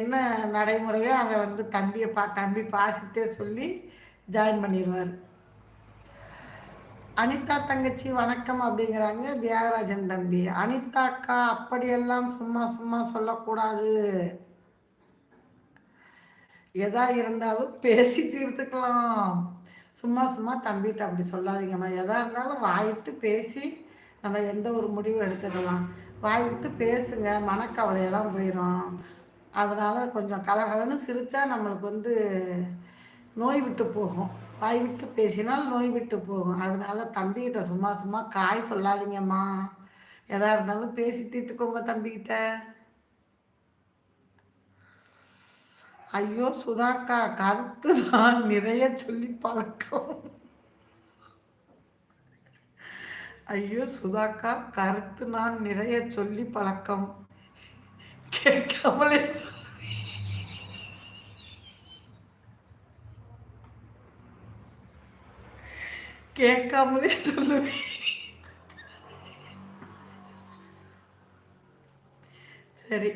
என்ன நடைமுறையோ அதை வந்து தம்பியை பா தம்பி பாசித்தே சொல்லி ஜாயின் பண்ணிடுவார். அனிதா தங்கச்சி வணக்கம் அப்படிங்கிறாங்க தியாகராஜன் தம்பி. அனிதா அக்கா அப்படியெல்லாம் சும்மா சும்மா சொல்லக்கூடாது. எதா இருந்தாலும் பேசி தீர்த்துக்கலாம். சும்மா சும்மா தம்பிகிட்ட அப்படி சொல்லாதீங்கம்மா. எதா இருந்தாலும் வாயிட்டு பேசி நம்ம எந்த ஒரு முடிவும் எடுத்துக்கலாம். வாய்விட்டு பேசுங்க. மனக்கவலையெல்லாம் போயிடும் அதனால் கொஞ்சம் கலகலன்னு சிரித்தா நம்மளுக்கு வந்து நோய் விட்டு போகும். வாய் விட்டு பேசினால் நோய் விட்டு போகும். அதனால தம்பிக்கிட்ட சும்மா சும்மா காய் சொல்லாதீங்கம்மா. எதா இருந்தாலும் பேசி தீர்த்துக்கோங்க தம்பிக்கிட்ட ஐயோ சுதாக்கா கருத்து நான் நிறைய சொல்லி பழக்கம். ஐயோ சுதாக்கா கருத்து நான் நிறைய சொல்லி பழக்கம். கேட்காமலே கேட்காமலே சொல்லுவேன் சரி.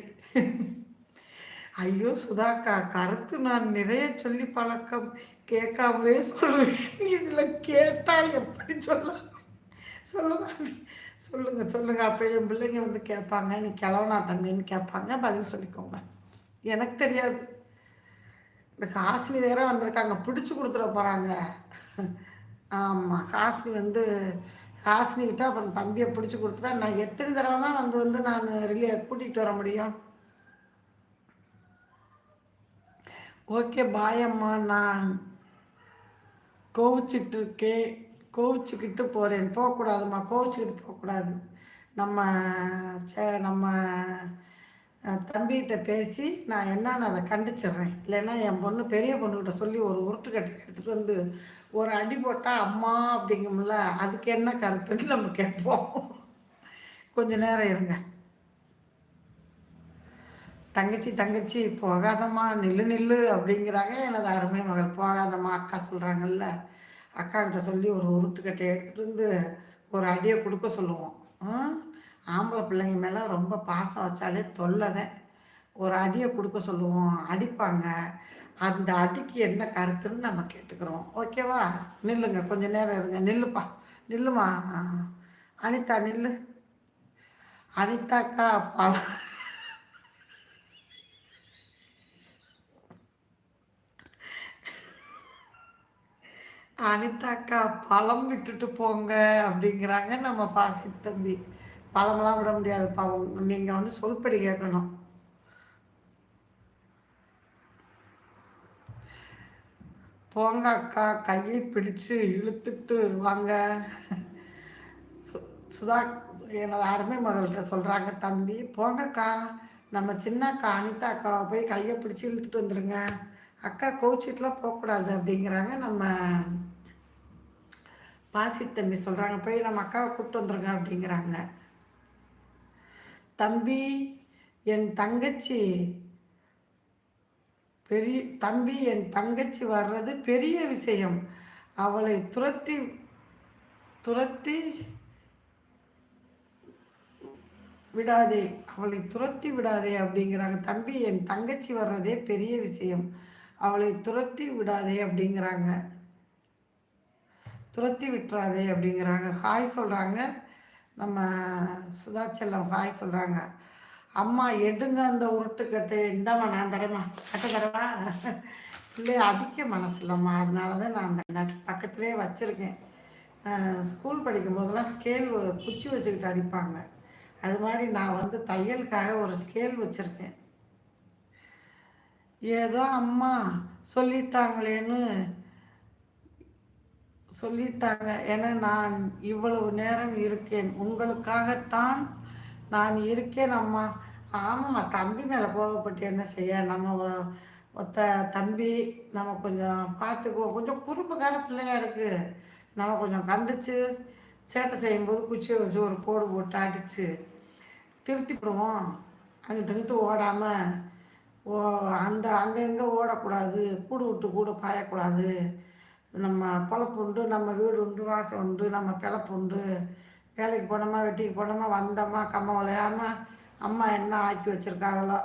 ஐயோ சுதாக்கா கருத்து நான் நிறைய சொல்லி பழக்கம். கேட்காமலே சொல்லுவேன் இதில் கேட்டால் எப்படி சொல்ல சொல்லுவாங்க சொல்லுங்கள் சொல்லுங்க. அப்போ என் பிள்ளைங்க வந்து கேட்பாங்க நீ கிளவனா தம்பின்னு கேட்பாங்க பதில் சொல்லிக்கோங்க. எனக்கு தெரியாது. இந்த காசினி வேற வந்திருக்காங்க பிடிச்சி கொடுத்துட போகிறாங்க ஆமாம் காசினி வந்து காசினிக்கிட்ட அப்புறம் தம்பியை பிடிச்சி கொடுத்துட்டா நான் எத்தனை தடவை தான் வந்து வந்து நான் ரிலே கூட்டிகிட்டு வர முடியும்? ஓகே பாயம்மா நான் கோவிச்சிட்டு இருக்கேன். கோவிச்சுக்கிட்டு போகிறேன் போகக்கூடாதும்மா கோவிச்சுக்கிட்டு போகக்கூடாது. நம்ம சே நம்ம தம்பிகிட்ட பேசி நான் என்னன்னு அதை கண்டிச்சிடுறேன். இல்லைன்னா என் பொண்ணு பெரிய பொண்ணுக்கிட்ட சொல்லி ஒரு உருட்டுக்கட்டை எடுத்துகிட்டு வந்து ஒரு அடி போட்டால் அம்மா அப்படிங்கும்ல அதுக்கு என்ன கருத்துன்னு நம்ம கேட்போம். கொஞ்சம் நேரம் இருங்க. தங்கச்சி தங்கச்சி போகாதம்மா நில்லு நில்லு அப்படிங்கிறாங்க. எனது அருமை மகள் போகாதம்மா அக்கா சொல்கிறாங்கல்ல அக்காக்கிட்ட சொல்லி ஒரு உருட்டுக்கட்டை எடுத்துகிட்டு வந்து ஒரு அடியை கொடுக்க சொல்லுவோம். ஆம்பளை பிள்ளைங்க மேலே ரொம்ப பாசம் வச்சாலே தொல்லதேன் ஒரு அடியை கொடுக்க சொல்லுவோம். அடிப்பாங்க. அந்த அடிக்கு என்ன கருத்துன்னு நம்ம கேட்டுக்கிறோம். ஓகேவா? நில்லுங்க. கொஞ்சம் நேரம் இருங்க. நில்லுப்பா. நில்லுமா? அனிதா நில்லு. அனிதாக்கா பல அனிதாக்கா பழம் விட்டுட்டு போங்க அப்படிங்கிறாங்க நம்ம பாசி தம்பி. பழமெல்லாம் விட முடியாது பாவம் நீங்கள் வந்து சொல்படி கேட்கணும். போங்க அக்கா கையை பிடிச்சு இழுத்துட்டு வாங்க. சுதா எனது அருமை மகள்கிட்ட சொல்கிறாங்க தம்பி. போங்கக்கா நம்ம சின்ன அக்கா அனிதா அக்காவை போய் கையை பிடிச்சி இழுத்துட்டு வந்துடுங்க அக்கா கோச்சிட்டுலாம் போகக்கூடாது அப்படிங்கிறாங்க நம்ம பாசி தம்பி சொல்கிறாங்க போய் நம்ம அக்காவை கூப்பிட்டு வந்துருங்க அப்படிங்கிறாங்க. தம்பி என் தங்கச்சி பெரிய தம்பி என் தங்கச்சி வர்றது பெரிய விஷயம். அவளை துரத்தி துரத்தி விடாதே அவளை துரத்தி விடாதே அப்படிங்கிறாங்க. தம்பி என் தங்கச்சி வர்றதே பெரிய விஷயம். அவளை துரத்தி விடாதே அப்படிங்கிறாங்க. துரத்தி விட்டுறாதே அப்படிங்கிறாங்க. ஹாய் சொல்கிறாங்க நம்ம சுதாச்சலம் ஹாய் சொல்கிறாங்க அம்மா எடுங்க அந்த உருட்டுக்கட்டு. இந்தாம்மா நான் தரேம்மா. கட்டு தரவா பிள்ளைய அடிக்க மனசு இல்லைம்மா அதனால தான் நான் அந்த பக்கத்துலேயே வச்சுருக்கேன். ஸ்கூல் படிக்கும் போதெல்லாம் ஸ்கேல் குச்சி வச்சுக்கிட்டு அடிப்பாங்க. அது மாதிரி நான் வந்து தையலுக்காக ஒரு ஸ்கேல் வச்சுருக்கேன். ஏதோ அம்மா சொல்லிட்டாங்களேன்னு சொல்லிட்டாங்க. என நான் இவ்வளவு நேரம் இருக்கேன். உங்களுக்காகத்தான் நான் இருக்கேன் அம்மா. ஆமாம்மா தம்பி மேலே கோவப்பட்டு என்ன செய்ய? நம்ம ஒத்த தம்பி நம்ம கொஞ்சம் பார்த்துக்குவோம் கொஞ்சம் குறும்புக்கார பிள்ளையாக இருக்குது நம்ம கொஞ்சம் கண்டிச்சு. சேட்டை செய்யும்போது குச்சியை வச்சு ஒரு போடு போட்டு அடித்து திருத்தி விடுவோம் அங்கிட்டு இங்கிட்டு ஓடாமல் ஓ அந்த அங்கங்கே ஓடக்கூடாது. கூடு விட்டு கூடு பாயக்கூடாது. நம்ம பொழப்பு உண்டு நம்ம வீடு உண்டு வாசம் உண்டு நம்ம பிழப்பு உண்டு வேலைக்கு போனோமா வெட்டிக்கு போனோமா வந்தோமா கம்ம விளையாமல் அம்மா என்ன ஆக்கி வச்சுருக்காங்களோ